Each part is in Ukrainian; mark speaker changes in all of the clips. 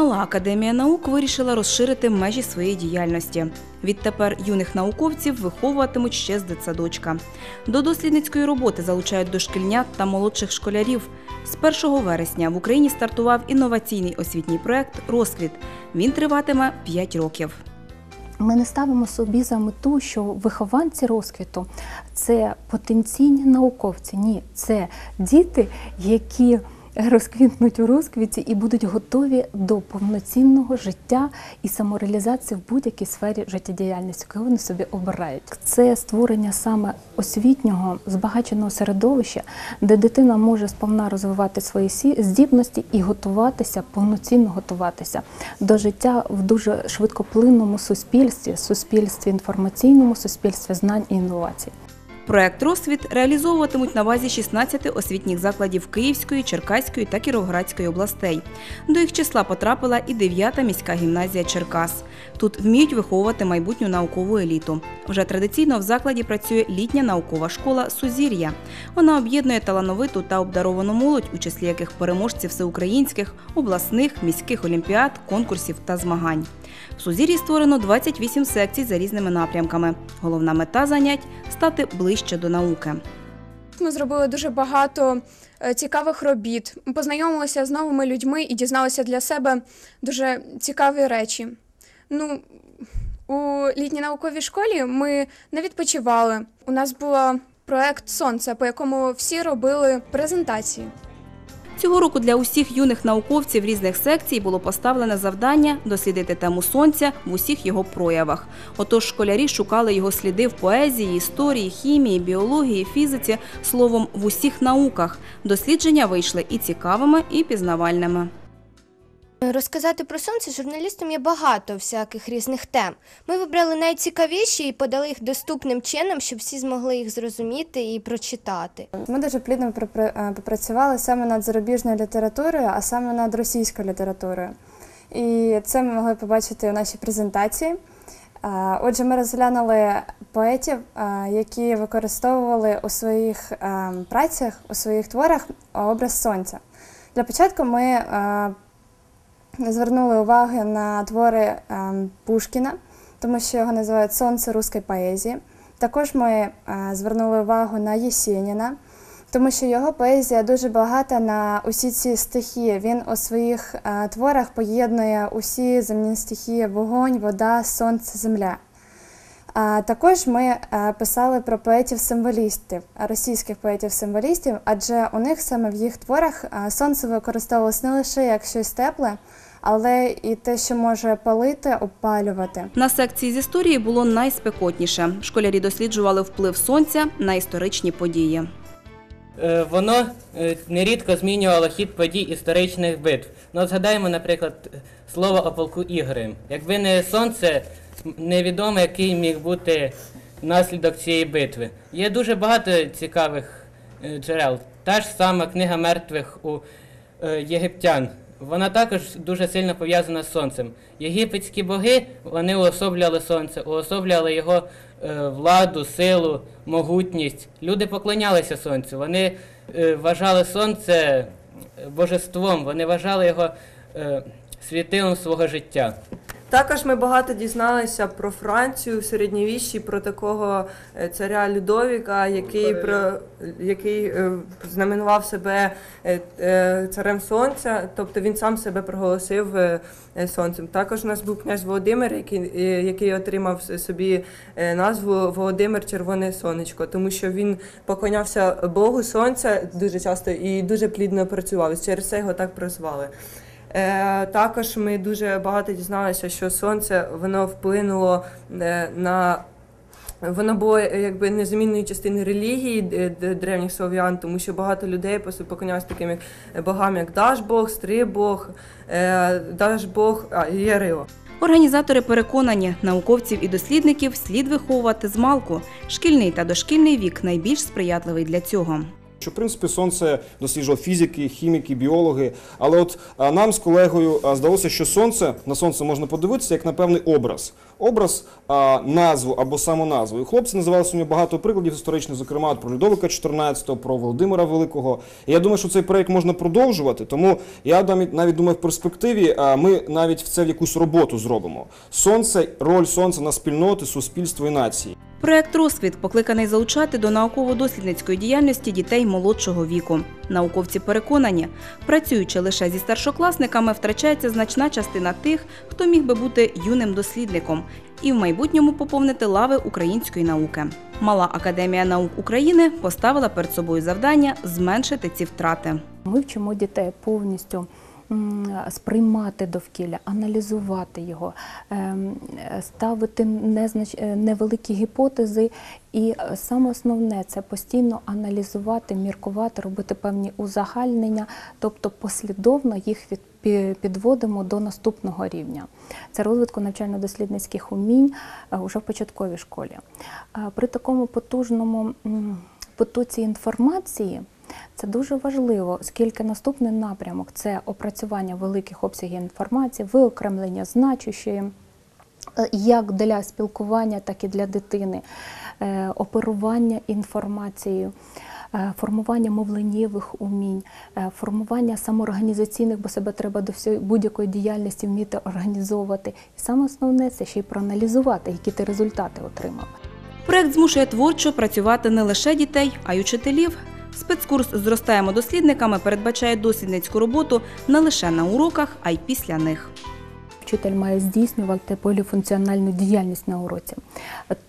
Speaker 1: Академія наук вирішила розширити межі своєї діяльності. Відтепер юних науковців виховуватимуть ще з дитсадочка. До дослідницької роботи залучають дошкільнят та молодших школярів. З 1 вересня в Україні стартував інноваційний освітній проект Розквіт. Він триватиме 5 років.
Speaker 2: Ми не ставимо собі за мету, що вихованці розквіту це потенційні науковці. Ні, це діти, які розквітнуть у розквіті і будуть готові до повноцінного життя і самореалізації в будь-якій сфері життєдіяльності, яку вони собі обирають. Це створення саме освітнього збагаченого середовища, де дитина може сповна розвивати свої здібності і готуватися, повноцінно готуватися до життя в дуже швидкоплинному суспільстві, суспільстві інформаційному, суспільстві знань і інновацій.
Speaker 1: Проект Розсвіт реалізовуватимуть на базі 16 освітніх закладів Київської, Черкаської та Кіровоградської областей. До їх числа потрапила і 9-та міська гімназія Черкас. Тут вміють виховувати майбутню наукову еліту. Вже традиційно в закладі працює літня наукова школа Сузір'я. Вона об'єднує талановиту та обдаровану молодь, у числі яких переможці всеукраїнських, обласних, міських олімпіад, конкурсів та змагань. В Сузір'ї створено 28 секцій за різними напрямками. Головна мета занять стати ближче до науки.
Speaker 3: Ми зробили дуже багато е, цікавих робіт. Ми познайомилися з новими людьми і дізналися для себе дуже цікаві речі. Ну, у літній науковій школі ми не відпочивали. У нас був проект Сонце, по якому всі робили презентації.
Speaker 1: Цього року для усіх юних науковців різних секцій було поставлене завдання дослідити тему сонця в усіх його проявах. Отож, школярі шукали його сліди в поезії, історії, хімії, біології, фізиці, словом, в усіх науках. Дослідження вийшли і цікавими, і пізнавальними.
Speaker 4: Розказати про сонце журналістам є багато всяких різних тем. Ми вибрали найцікавіші і подали їх доступним чином, щоб всі змогли їх зрозуміти і прочитати.
Speaker 5: Ми дуже плідно е, попрацювали саме над зарубіжною літературою, а саме над російською літературою. І це ми могли побачити у нашій презентації. Е, Отже, ми розглянули поетів, е, які використовували у своїх е, працях, у своїх творах образ сонця. Для початку ми звернули увагу на твори е, Пушкіна, тому що його називають Сонце руської поезії. Також ми е, звернули увагу на Єсеніна, тому що його поезія дуже багата на усі ці стихії. Він у своїх е, творах поєднує усі земні стихії: вогонь, вода, сонце, земля. А також ми е, писали про поетів-символістів, російських поетів-символістів, адже у них саме в їх творах сонце використовувалось не лише як щось тепле, але і те, що може палити, опалювати.
Speaker 1: На секції з історії було найспекотніше. Школярі досліджували вплив сонця на історичні події.
Speaker 6: Е, Воно е, нерідко змінювало хід подій історичних битв. Ну, згадаємо, наприклад, слово о полку Ігорем. Якби не сонце, невідомо, який міг бути наслідок цієї битви. Є дуже багато цікавих е, джерел. Та ж сама книга мертвих у єгиптян. Вона також дуже сильно пов'язана з сонцем. Єгипетські боги вони уособлювали сонце, уособлювали його е, владу, силу, могутність. Люди поклонялися сонцю. Вони е, вважали сонце е, божеством, вони вважали його е, світилом свого життя.
Speaker 7: Також ми багато дізналися про Францію в середньовіччі, про такого е, царя Людовіка, який про який е, знаменував себе е, царем сонця, тобто він сам себе проголосив сонцем. Також у нас був князь Володимир, який, який отримав собі назву Володимир Червоне Сонечко, тому що він поклонявся Богу Сонця дуже часто і дуже плідно працював. Через це його так прозвали. Е, також ми дуже багато дізналися, що сонце воно вплинуло е, на. Воно було е, якби незамінною частиною релігії древніх слов'ян, тому що багато людей просто поклонялися таким як богам, як Дажбог, Стрибог, Дажбог, а Ярило.
Speaker 1: Організатори переконані, науковців і дослідників слід виховувати з малку. Шкільний та дошкільний вік найбільш сприятливий для цього.
Speaker 8: Що в принципі сонце досліджував фізики, хіміки, біологи. Але от нам з колегою здалося, що сонце на сонце можна подивитися як на певний образ. Образ, назву або самоназву. І хлопці називали сьогодні багато прикладів історичних, зокрема про Людовика XIV, про Володимира Великого. І я думаю, що цей проект можна продовжувати. Тому я навіть думаю, в перспективі ми навіть в це в якусь роботу зробимо. Сонце, роль сонця на спільноти, суспільство і нації.
Speaker 1: Проект Розквіт покликаний залучати до науково-дослідницької діяльності дітей молодшого віку. Науковці переконані, працюючи лише зі старшокласниками, втрачається значна частина тих, хто міг би бути юним дослідником і в майбутньому поповнити лави української науки. Мала академія наук України поставила перед собою завдання зменшити ці втрати.
Speaker 2: Ми вчимо дітей повністю сприймати довкілля, аналізувати його, ем, ставити незнач... е, невеликі гіпотези. І е, саме основне це постійно аналізувати, міркувати, робити певні узагальнення, тобто послідовно їх від підводимо до наступного рівня. Це розвитку навчально-дослідницьких умінь е, уже в початковій школі. При такому потужному потоці інформації це дуже важливо, оскільки наступний напрямок це опрацювання великих обсягів інформації, виокремлення значущої. е, Як для спілкування, так і для дитини, е, оперування інформацією, е, формування мовленнєвих умінь, формування самоорганізаційних, бо себе треба до будь-якої діяльності вміти організовувати. І саме основне це ще й проаналізувати, які ти результати отримав.
Speaker 1: Проект змушує творчо працювати не лише дітей, а й учителів. Спецкурс Зростаємо дослідниками передбачає дослідницьку роботу не лише на уроках, а й після них.
Speaker 2: Вчитель має здійснювати поліфункціональну діяльність на уроці,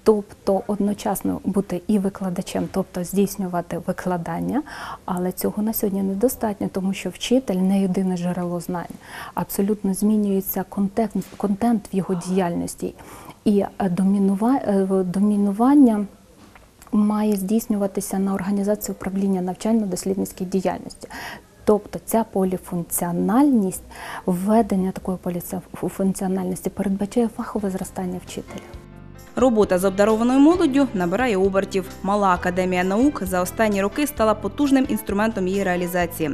Speaker 2: тобто одночасно бути і викладачем, тобто здійснювати викладання, але цього на сьогодні недостатньо, тому що вчитель не єдине джерело знань. Абсолютно змінюється контент, контент в його діяльності, і е, домінува- домінування має здійснюватися на організації управління навчально-дослідницькій діяльності. Тобто ця поліфункціональність, введення такої поліфункціональності передбачає фахове зростання вчителя.
Speaker 1: Робота з обдарованою молоддю набирає обертів. Мала академія наук за останні роки стала потужним інструментом її реалізації.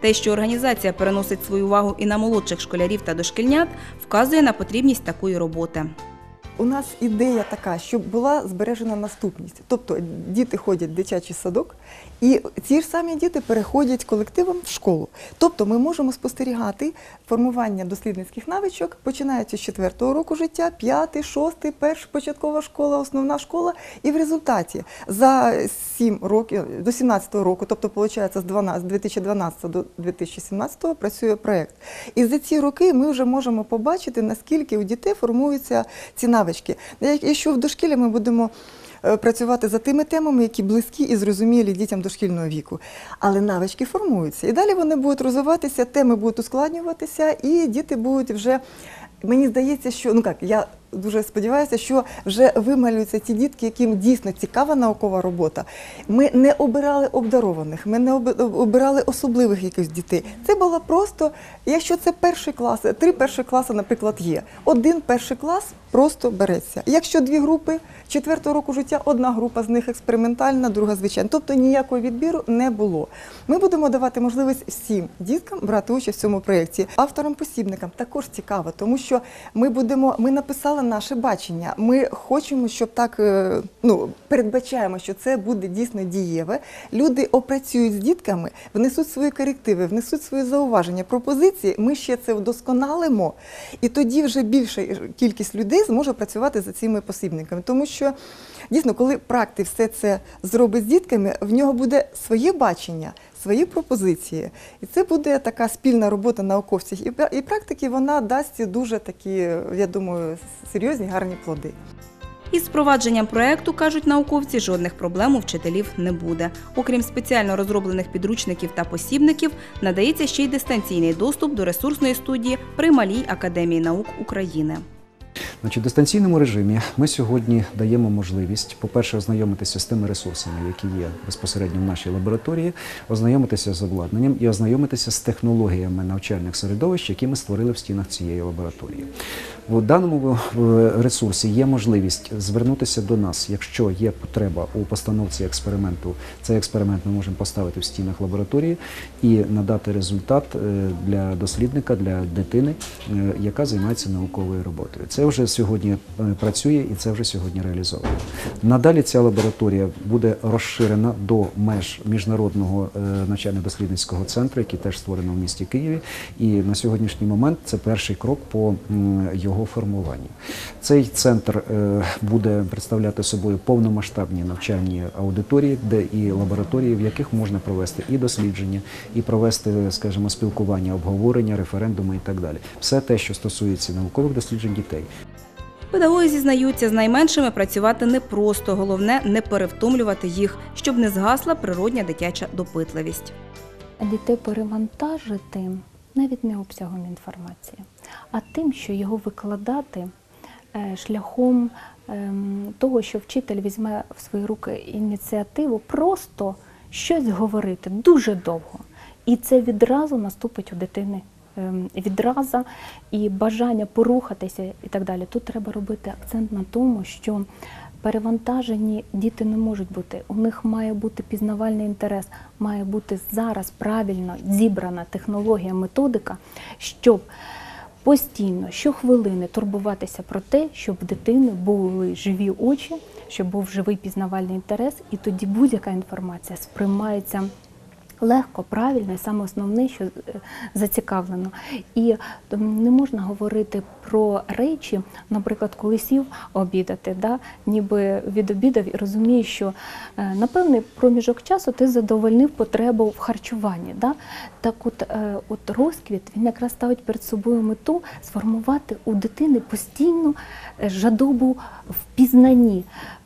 Speaker 1: Те, що організація переносить свою увагу і на молодших школярів та дошкільнят, вказує на потрібність такої роботи.
Speaker 9: У нас ідея така, щоб була збережена наступність. Тобто діти ходять в дитячий садок, і ці ж самі діти переходять колективом в школу. Тобто ми можемо спостерігати формування дослідницьких навичок, починаючи з четвертого року життя, п'ятий, шостий, перша початкова школа, основна школа. І в результаті за 7 років до 17-го року, тобто виходить з 12, 2012 до 2017 працює проєкт. І за ці роки ми вже можемо побачити, наскільки у дітей формуються ці навички. Якщо в дошкілі ми будемо е, працювати за тими темами, які близькі і зрозумілі дітям дошкільного віку. Але навички формуються. І далі вони будуть розвиватися, теми будуть ускладнюватися, і діти будуть вже. Мені здається, що ну як я дуже сподіваюся, що вже вималюються ті дітки, яким дійсно цікава наукова робота. Ми не обирали обдарованих, ми не обирали особливих якихось дітей. Це було просто, якщо це перший клас, три перші класи, наприклад, є. Один перший клас просто береться. Якщо дві групи четвертого року життя, одна група з них експериментальна, друга звичайна. Тобто ніякого відбіру не було. Ми будемо давати можливість всім діткам брати участь в цьому проєкті. Авторам-посібникам також цікаво, тому що ми будемо, ми написали наше бачення. Ми хочемо, щоб так е, ну передбачаємо, що це буде дійсно дієве. Люди опрацюють з дітками, внесуть свої корективи, внесуть свої зауваження, пропозиції. Ми ще це вдосконалимо, і тоді вже більша кількість людей зможе працювати за цими посібниками, тому що. Дійсно, коли практик все це зробить з дітками, в нього буде своє бачення, свої пропозиції. І це буде така спільна робота науковців і практики, вона дасть дуже такі, я думаю, серйозні, гарні плоди.
Speaker 1: Із впровадженням проекту, кажуть науковці, жодних проблем у вчителів не буде. Окрім спеціально розроблених підручників та посібників, надається ще й дистанційний доступ до ресурсної студії при Малій академії наук України.
Speaker 10: Значить, в дистанційному режимі ми сьогодні даємо можливість, по-перше, ознайомитися з тими ресурсами, які є безпосередньо в нашій лабораторії, ознайомитися з обладнанням і ознайомитися з технологіями навчальних середовищ, які ми створили в стінах цієї лабораторії. В даному е, ресурсі є можливість звернутися до нас, якщо є потреба у постановці експерименту. Цей експеримент ми можемо поставити в стінах лабораторії і надати результат е, для дослідника, для дитини, е, яка займається науковою роботою. Це вже сьогодні е, працює і це вже сьогодні реалізовано. Надалі ця лабораторія буде розширена до меж міжнародного е, навчально-дослідницького центру, який теж створено в місті Києві. І на сьогоднішній момент це перший крок по його формуванню. Цей центр е, буде представляти собою повномасштабні навчальні аудиторії, де і лабораторії, в яких можна провести і дослідження, і провести, скажімо, спілкування, обговорення, референдуми і так далі. Все те, що стосується наукових досліджень дітей.
Speaker 1: Педагоги зізнаються, з найменшими працювати непросто, головне не перевтомлювати їх, щоб не згасла природня дитяча допитливість.
Speaker 2: Дітей перевантажити навіть не обсягом інформації, а тим, що його викладати е, шляхом ем, того, що вчитель візьме в свої руки ініціативу, просто щось говорити дуже довго. І це відразу наступить у дитини відраза і бажання порухатися і так далі. Тут треба робити акцент на тому, що перевантажені діти не можуть бути. У них має бути пізнавальний інтерес, має бути зараз правильно зібрана технологія, методика, щоб постійно, щохвилини турбуватися про те, щоб в дитини були живі очі, щоб був живий пізнавальний інтерес, і тоді будь-яка інформація сприймається. Легко, правильно, і саме основне, що е, зацікавлено. І не можна говорити про речі, наприклад, коли сів обідати, да, ніби відобідав і розумієш, що е, на певний проміжок часу ти задовольнив потребу в харчуванні. Да? Так от, е, от розквіт він якраз ставить перед собою мету сформувати у дитини постійну жадобу в пізнанні.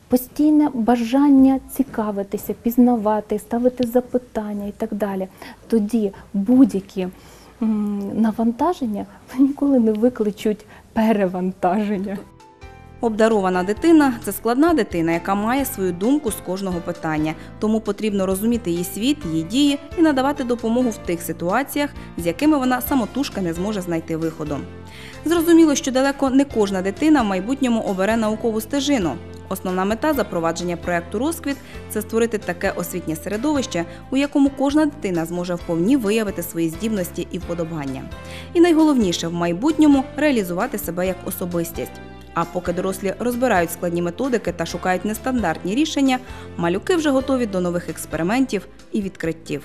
Speaker 2: Постійне бажання цікавитися, пізнавати, ставити запитання і так далі. Тоді будь-які навантаження ніколи не викличуть перевантаження.
Speaker 1: Обдарована дитина це складна дитина, яка має свою думку з кожного питання. Тому потрібно розуміти її світ, її дії і надавати допомогу в тих ситуаціях, з якими вона самотужка не зможе знайти виходу. Зрозуміло, що далеко не кожна дитина в майбутньому обере наукову стежину. Основна мета запровадження проекту Розквіт це створити таке освітнє середовище, у якому кожна дитина зможе вповні виявити свої здібності і вподобання. І найголовніше в майбутньому реалізувати себе як особистість. А поки дорослі розбирають складні методики та шукають нестандартні рішення, малюки вже готові до нових експериментів і відкриттів.